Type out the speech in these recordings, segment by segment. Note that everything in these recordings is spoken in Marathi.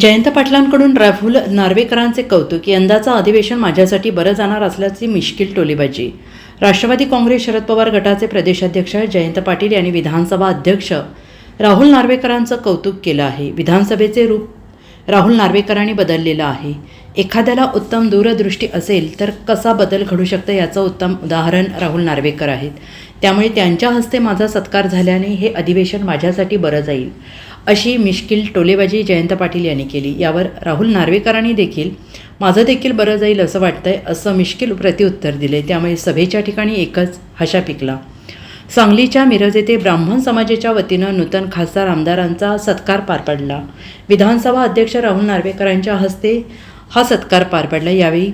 जयंत पाटलांकडून राहुल नार्वेकरांचे कौतुक यंदाचं अधिवेशन माझ्यासाठी बरं जाणार असल्याची मिश्किल टोलेबाजी. राष्ट्रवादी काँग्रेस शरद पवार गटाचे प्रदेशाध्यक्ष जयंत पाटील यांनी विधानसभा अध्यक्ष राहुल नार्वेकरांचं कौतुक केलं आहे. विधानसभेचे रूप राहुल नार्वेकरांनी बदललेलं आहे. एखाद्याला उत्तम दूरदृष्टी असेल तर कसा बदल घडू शकतं याचं उत्तम उदाहरण राहुल नार्वेकर आहेत. त्यामुळे त्यांच्या हस्ते माझा सत्कार झाल्याने हे अधिवेशन माझ्यासाठी बरं जाईल. अशी मिश्किल टोलेबाजी जयंत पाटील यांनी केली. यावर राहुल नार्वेकरांनी देखील माझं देखील बरं जाईल असं वाटतंय असं मिश्किल प्रतिउत्तर दिले. त्यामुळे सभेच्या ठिकाणी एकच हशा पिकला. सांगलीच्या मिरज येथे ब्राह्मण समाजाच्या वतीनं नूतन खासदार आमदारांचा सत्कार पार पडला. विधानसभा अध्यक्ष राहुल नार्वेकरांच्या हस्ते हा सत्कार पार पडला. यावेळी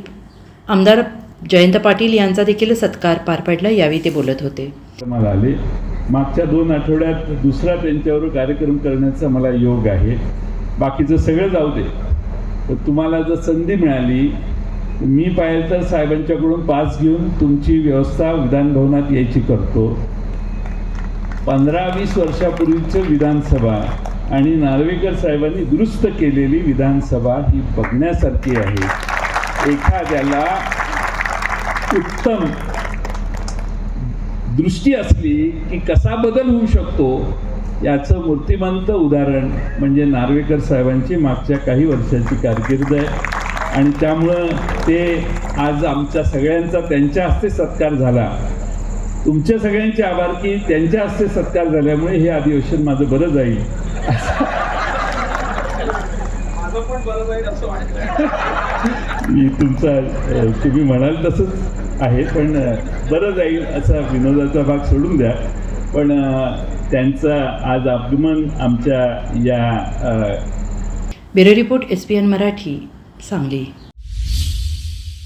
आमदार जयंत पाटील यांचा देखील सत्कार पार पडला. यावेळी ते बोलत होते. मागच्या दोन आठवड्यात दुसरा त्यांच्यावर कार्यक्रम करण्याचा मला योग आहे. बाकीचं सगळं जाऊ दे. तर तुम्हाला जर संधी मिळाली मी पाहिजे तर साहेबांच्याकडून पास घेऊन तुमची व्यवस्था विधानभवनात यायची करतो. पंधरा वीस वर्षापूर्वीचं विधानसभा आणि नार्वेकर साहेबांनी दुरुस्त केलेली विधानसभा ही बघण्यासारखी आहे. एखाद्याला उत्तम दृष्टी असली की कसा बदल होऊ शकतो याचं मूर्तिमंत उदाहरण म्हणजे नार्वेकर साहेबांची मागच्या काही वर्षाची कारकीर्द आहे. आणि त्यामुळं ते आज आमच्या सगळ्यांचा त्यांच्या हस्ते सत्कार झाला. तुमच्या सगळ्यांचे आभार की त्यांच्या हस्ते सत्कार झाल्यामुळे हे अधिवेशन माझं बरं जाईल. मी तुमचा तुम्ही म्हणाल तसंच. आहे. पण बरं जाईल असा विनोदाचा भाग सोडून द्या. पण त्यांचा आज आगमन आमच्या या bureau report S P N Marathi Sangli.